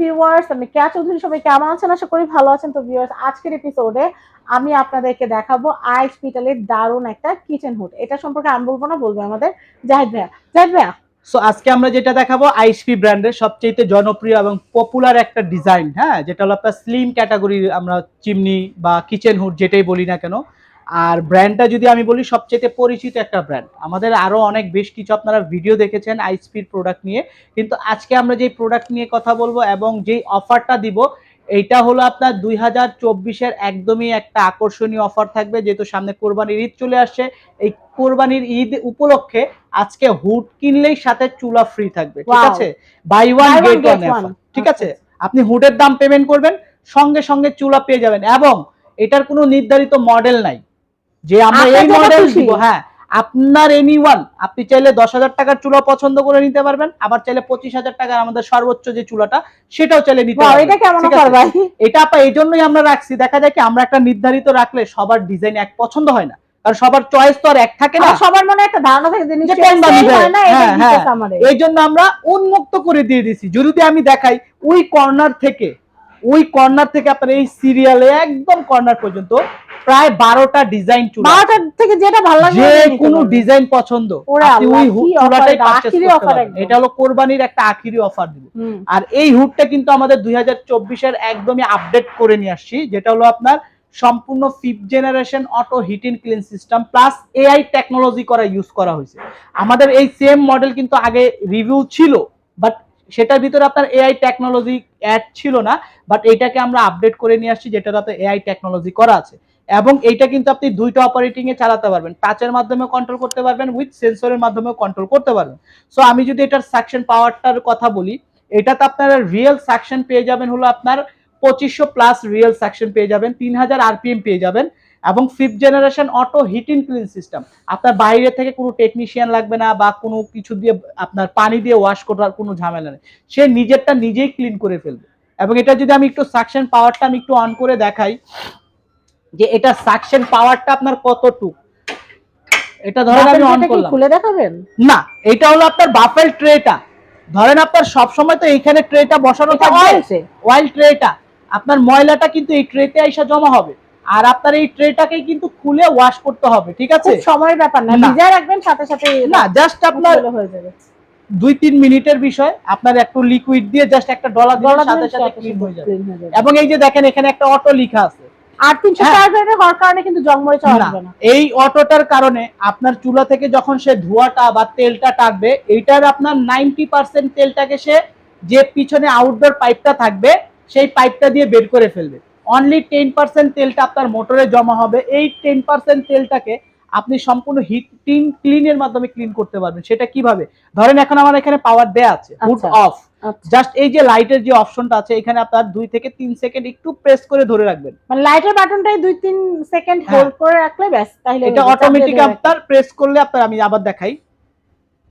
Viewers আমি ভালো আছেন। তো ভিউয়ার্স আজকের এপিসোডে আমি আপনাদেরকে দেখাবো আই হসপিটালের দারুণ একটা কিচেন হুড এটা সম্পর্কে আমি বলব না, বলব আমাদের জাহিদ ভাইয়া। জাহিদ ভাইয়া। সো আজকে আমরা যেটা দেখাবো আইসপি ব্র্যান্ডের সবচেয়ে জনপ্রিয় এবং পপুলার একটা ডিজাইন হ্যাঁ? যেটা হলো আপনার স্লিম ক্যাটাগরির আমরা চিমনি বা কিচেন হুড যেটাই বলি না কেন আর ব্র্যান্ডটা যদি আমি বলি সবচেয়ে পরিচিত একটা ব্র্যান্ড আমাদের আরও অনেক বেশ কিছু আপনারা ভিডিও দেখেছেন আইসপির প্রোডাক্ট নিয়ে। কিন্তু আজকে আমরা যেই প্রোডাক্ট নিয়ে কথা বলব এবং যেই অফারটা দিব এইটা হলো আপনার দুই হাজার চব্বিশের একদমই একটা আকর্ষণীয় অফার থাকবে যেহেতু সামনে কোরবানির ঈদ চলে আসছে। এই কোরবানির ঈদ উপলক্ষে আজকে হুড কিনলেই সাথে চুলা ফ্রি থাকবে ঠিক আছে? বাই ওয়ান গেট ওয়ান ঠিক আছে? আচ্ছা, আপনি হুডের দাম পেমেন্ট করবেন সঙ্গে সঙ্গে চুলা পেয়ে যাবেন। এবং এটার কোনো নির্ধারিত মডেল নাই। যে আমরা এই মডেল দিব হ্যাঁ আপনার এনি ওয়ান আপনি চাইলে দশ হাজার টাকার চুলা পছন্দ করে নিতে পারবেন আবার চাইলে পঁচিশ হাজার টাকার আমাদের সর্বোচ্চ যে চুলাটা সেটাও চাইলে নিতে পারবেন। এটা কেমন এটা আপা এই জন্যই আমরা রাখছি। দেখা যায় কি আমরা একটা নির্ধারিত রাখলে সবার ডিজাইন এক পছন্দ হয় না। কারণ সবার চয়েস তো আর এক থাকে না। সবার মনে একটা ধারণা থাকে হ্যাঁ, হ্যাঁ। এই জন্য আমরা উন্মুক্ত করে দিয়ে দিছি। যদি আমি দেখাই ওই কর্নার থেকে ওই কর্নার থেকে আপনার এই সিরিয়ালে একদম কর্নার পর্যন্ত প্রায় বারোটা ডিজাইন চুলা। থেকে যেটা ভালো লাগে যে কোনো ডিজাইন পছন্দ। এটা, হলো কোরবানির একটা আখিরি অফার দিব। আর এই হুডটা কিন্তু আমাদের দুই চব্বিশের একদমই আপডেট করে নিয়ে আসছি। যেটা হলো আপনার সম্পূর্ণ fifth generation auto heating clean system plus AI technology করা ইউজ করা হয়েছে। আমাদের এই সেম মডেল কিন্তু আগে রিভিউ ছিল বাট সেটার ভিতরে আপনার এআই টেকনোলজি অ্যাড ছিল না বাট এটাকে আমরা আপডেট করে নিয়ে আসছি যেটাতে এআই টেকনোলজি করা আছে। এবং এইটা কিন্তু আপনি দুইটা অপারেটিং এ চালাতে পারবেন। টাচের মাধ্যমে কন্ট্রোল করতে পারবেন উইথ সেন্সরের মাধ্যমেও কন্ট্রোল করতে পারবেন। সো আমি যদি এটার সাকশন পাওয়ারটার কথা বলি, এটাতে আপনারা রিয়েল সাকশন পেয়ে যাবেন হলো আপনার পঁচিশশো প্লাস রিয়েল সাকশন পেয়ে যাবেন তিন হাজার আরপিএম পেয়ে যাবেন এবং fifth generation auto heating clean system আপনার বাইরে থেকে কোনো টেকনিশিয়ান লাগবে না বা কোনো কিছু দিয়ে আপনার পানি দিয়ে ওয়াশ করার কোনো ঝামেলা নেই। সে নিজেরটা নিজেই ক্লিন করে ফেলবে। এবং এটা যদি আমি একটু সাকশন পাওয়ারটা আমি একটু অন করে দেখাই যে এটা সাকশন পাওয়ারটা আপনার কতটুক? এটা ধরেন আমি অন করলাম। খুলে দেখাবেন? না এটা হলো আপনার বাফেল ট্রেটা ধরেন আপনার সব সময় তো এইখানে ট্রেটা বসানো থাকবে। অয়েল ট্রেটা আপনার ময়লাটা কিন্তু এই ট্রেতে এসে জমা হবে। আর আপনার এই ট্রেটাকে কিন্তু খুলে ওয়াশ করতে হবে ঠিক আছে? সময়ের ব্যাপার না। ভিজায় রাখবেন সাথে সাথে না জাস্ট আপনার হয়ে যাবে। দুই তিন মিনিটের বিষয় আপনার একটু লিকুইড দিয়ে জাস্ট একটা ডলা দিয়ে সাথে সাথে ক্লিন হয়ে যাবে। এবং এই যে দেখেন এখানে একটা অটো লেখা আছে। আর তিনশো হ্যাঁ। হওয়ার কারণে কিন্তু জংমরিচ না, না। এই অটোটার কারণে আপনার চুলা থেকে যখন সে ধোঁয়াটা বা তেলটা টাকবে এইটার আপনার নাইনটি পার্সেন্ট তেলটাকে সে যে পিছনে আউটডোর পাইপটা থাকবে সেই পাইপটা দিয়ে বের করে ফেলবে। অনলি টেন পার্সেন্ট তেলটা আপনার মোটরে জমা হবে। এই টেন পার্সেন্ট তেলটাকে আপনি সম্পূর্ণ হিটিং ক্লিনের মাধ্যমে ক্লিন করতে পারবেন সেটা কীভাবে ধরেন এখন আমার এখানে পাওয়ার দেয়া আছে হুড। অফ। জাস্ট এই যে লাইটের যে অপশনটা আছে এখানে আপনার দুই থেকে তিন সেকেন্ড একটু প্রেস করে ধরে রাখবেন মানে লাইটের বাটনটাই দুই তিন সেকেন্ড। হোল্ড করে রাখলে ব্যাস তাহলে এটা অটোমেটিক আপনার প্রেস করলে আপনার আমি আবার দেখাই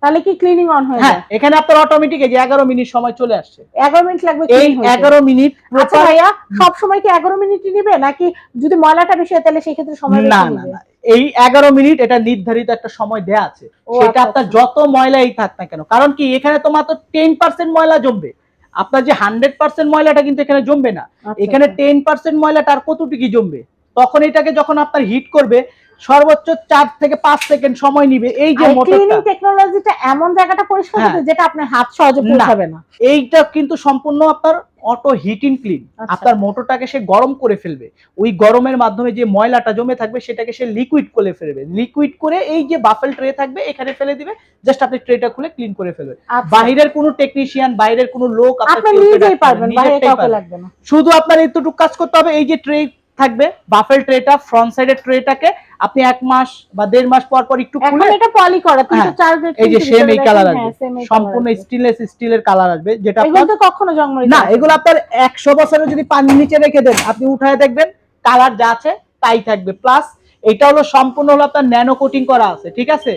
তাহলে কি ক্লিনিং অন হয়ে হ্যাঁ যায় এখানে আপনার অটোমেটিক এই যে এগারো মিনিট সময় চলে আসছে এগারো মিনিট লাগবে এই clean হতে। এগারো মিনিট আচ্ছা ভাইয়া সব সময় কি এগারো মিনিটই নিবে নাকি যদি ময়লাটা বেশি হয় তাহলে সেক্ষেত্রে সময় না না না এই এগারো মিনিট এটা নির্ধারিত একটা সময় দেয়া আছে সেটা আচ্ছা, আপনার আচ্ছা। যত ময়লাই থাক না কেন কারণ কি এখানে তো মাত্র টেন পার্সেন্ট ময়লা জমবে আপনার যে হান্ড্রেড পার্সেন্ট ময়লাটা কিন্তু এখানে জমবে না আচ্ছা, এখানে। টেন পার্সেন্ট ময়লাটা আর কতটুকু জমবে তখন এটাকে যখন আপনার হিট করবে সর্বোচ্চ চার থেকে পাঁচ সেকেন্ড সময় নিবে এই যে ক্লিনিং টেকনোলজিটা এমন জায়গাটা পরিষ্কার হ্যাঁ। যেটা আপনার হাত সহজে পৌঁছাবে না এইটা কিন্তু সম্পূর্ণ আপনার অটো হিটিং ক্লিন। আপনার মোটরটাকে সে গরম করে ফেলবে। ওই গরমের মাধ্যমে যে ময়লাটা জমে থাকবে সেটাকে সে লিকুইড করে ফেলবে। লিকুইড করে এই যে বাফেল ট্রে থাকবে এখানে ফেলে দিবে। জাস্ট আপনি ট্রেটা খুলে ক্লিন করে ফেলবে। আচ্ছা। বাইরের কোনো টেকনিশিয়ান বাইরের কোনো লোক আপনি নিজেই পারবেন বাইরে কাউকে লাগবে না। শুধু আপনার এতটুকু কাজ করতে হবে এই যে ট্রে থাকবে বাফেল ট্রেটা ফ্রন্ট সাইডের ট্রেটাকে আপনি এক মাস বা দেড় মাস পর পর একটু খুলে এটা পলি করা তিনশো হ্যাঁ, চার গ্রেড এই যে সেম এই কালার দেখেন, হ্যাঁ, আসবে। সম্পূর্ণ স্টেনলেস স্টিলের কালার আসবে যেটা এগুলো তো কখনো জংমরিচ না এগুলো আপনার একশো বছরের যদি পানির নিচে রেখে দেন আপনি উঠায় দেখবেন কালার যা আছে তাই থাকবে। প্লাস এটা হলো সম্পূর্ণ হলো আপনার ন্যানো কোটিং করা আছে ঠিক আছে?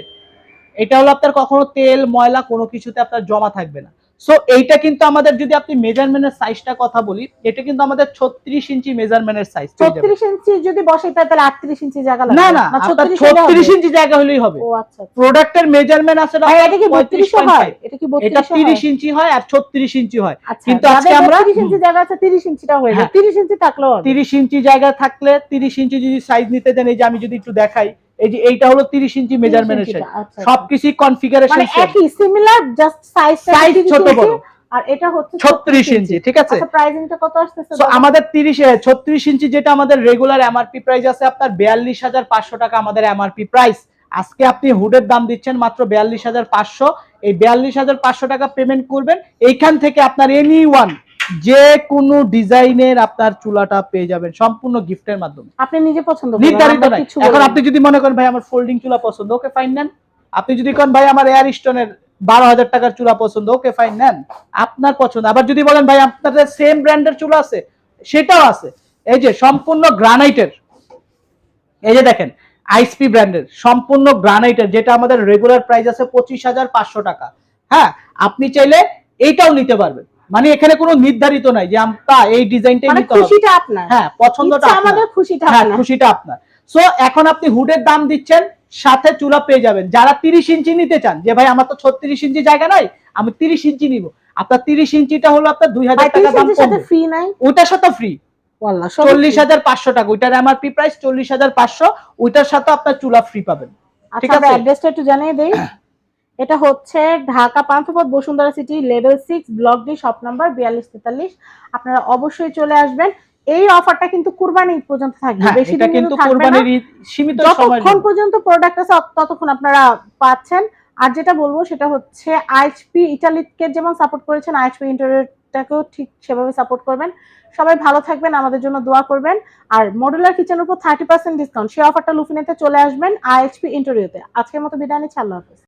এটা হলো আপনার কখনো তেল ময়লা কোনো কিছুতে আপনার জমা থাকবে না। সো এইটা কিন্তু আমাদের যদি আপনি মেজারমেন্টের সাইজটা কথা বলি এটা কিন্তু আমাদের 36 ইঞ্চি মেজারমেন্টের সাইজ ছত্রিশ ইঞ্চি যদি তাই তাহলে আটত্রিশ ইঞ্চি জায়গা লাগবে না না আপনার 36 হলে হবে? 36 ইঞ্চি জায়গা হলেই হবে ও আচ্ছা আচ্ছা। প্রোডাক্টের মেজারমেন্ট আছে এটা কি 35.5 বত্রিশও হয় এটা কি এটা 30 ইঞ্চি হয় আর 36 ইঞ্চি হয় আচ্ছা কিন্তু আজকে আমরা- 32 ইঞ্চি জায়গা আছে 30 ইঞ্চিটা হয়ে যায় হ্যাঁ। 30 ইঞ্চি থাকলেও হবে। 30 ইঞ্চি জায়গা থাকলে 30 ইঞ্চি যদি সাইজ নিতে চান এই যে আমি যদি একটু দেখাই এই যে এইটা হলো 30 ইঞ্চি 30 মেজারমেন্টের সাইজ। সবকিছু কনফিগারেশন মানে একই সিমিলার জাস্ট সাইজ সাইজ ছোট বড়। আর এটা হচ্ছে 36 ইঞ্চি ঠিক আছে? আচ্ছা প্রাইসিংটা কত আসতেছে সো আমাদের 30 এ 36 ইঞ্চি যেটা আমাদের রেগুলার এমআরপি প্রাইস আছে আপনার 42500 টাকা আমাদের এমআরপি প্রাইস আজকে আপনি হুডের দাম দিচ্ছেন মাত্র 42500 এই 42500 টাকা পেমেন্ট করবেন। এইখান থেকে আপনার এনি ওয়ান যে কোনো ডিজাইনের আপনার চুলাটা পেয়ে যাবেন সম্পূর্ণ গিফটের মাধ্যমে। আপনি নিজে পছন্দ নির্ধারিত নাই। এখন আপনি যদি মনে করেন ভাই আমার ফোল্ডিং চুলা পছন্দ ওকে ফাইন নেন। আপনি যদি কোন ভাই আমার এয়ার স্টোনের বারো হাজার টাকার চুলা পছন্দ ওকে ফাইন নেন। আপনার পছন্দ। আবার যদি বলেন ভাই আপনাদের সেম ব্র্যান্ডের চুলা আছে সেটাও আছে। এই যে সম্পূর্ণ গ্রানাইটের এই যে দেখেন আইসপি ব্র্যান্ডের সম্পূর্ণ গ্রানাইটের যেটা আমাদের রেগুলার প্রাইস আছে পঁচিশ হাজার পাঁচশো টাকা। হ্যাঁ আপনি চাইলে এইটাও নিতে পারবেন। মানে এখানে কোনো নির্ধারিত নাই যে আমরা এই ডিজাইনটাই মানে নিতে হবে। খুশিটা আপনার। হ্যাঁ পছন্দটা আমাদের খুশিটা হ্যাঁ খুশিটা আপনার। সো এখন আপনি হুডের দাম দিচ্ছেন সাথে চুলা পেয়ে যাবেন। যারা তিরিশ ইঞ্চি নিতে চান যে ভাই আমার তো ছত্রিশ ইঞ্চি জায়গা নাই আমি তিরিশ ইঞ্চি নিব। আপনার তিরিশ ইঞ্চিটা হলো আপনার দুই হাজার টাকা দাম সাথে ফ্রি নাই? ওইটার সাথে ফ্রি চল্লিশ। হাজার পাঁচশো টাকা। ওইটার এমআরপি প্রাইস চল্লিশ হাজার পাঁচশো। ওইটার সাথে আপনার চুলা ফ্রি পাবেন। ঠিক আচ্ছা আছে? অ্যাড্রেসটা একটু জানিয়ে দেই। এটা হচ্ছে Dhaka Panthapath Bashundhara city level six block D shop number বিয়াল্লিশ তেতাল্লিশ। আপনারা অবশ্যই চলে আসবেন। এই অফারটা কিন্তু কুরবানি ঈদ পর্যন্ত থাকবে। হ্যাঁ বেশি দিন কিন্তু কোরবানির ঈদ সীমিত সময় যতক্ষণ পর্যন্ত প্রোডাক্ট আছে ততক্ষণ আপনারা পাচ্ছেন। আর যেটা বলব সেটা হচ্ছে আইএইচপি ইটালিকে যেমন সাপোর্ট করেছেন আইএইচপি ইন্টারনেটটাকেও ঠিক সেভাবে সাপোর্ট করবেন। সবাই ভালো থাকবেন আমাদের জন্য দোয়া করবেন। আর মডুলার কিচেনের উপর থার্টি পার্সেন্ট ডিসকাউন্ট সেই অফারটা লুফিনেতে চলে আসবেন আইএইচপি ইন্টারভিউতে আজকের মতো বিদায় নিচ্ছি আল্লাহ হাফেজ।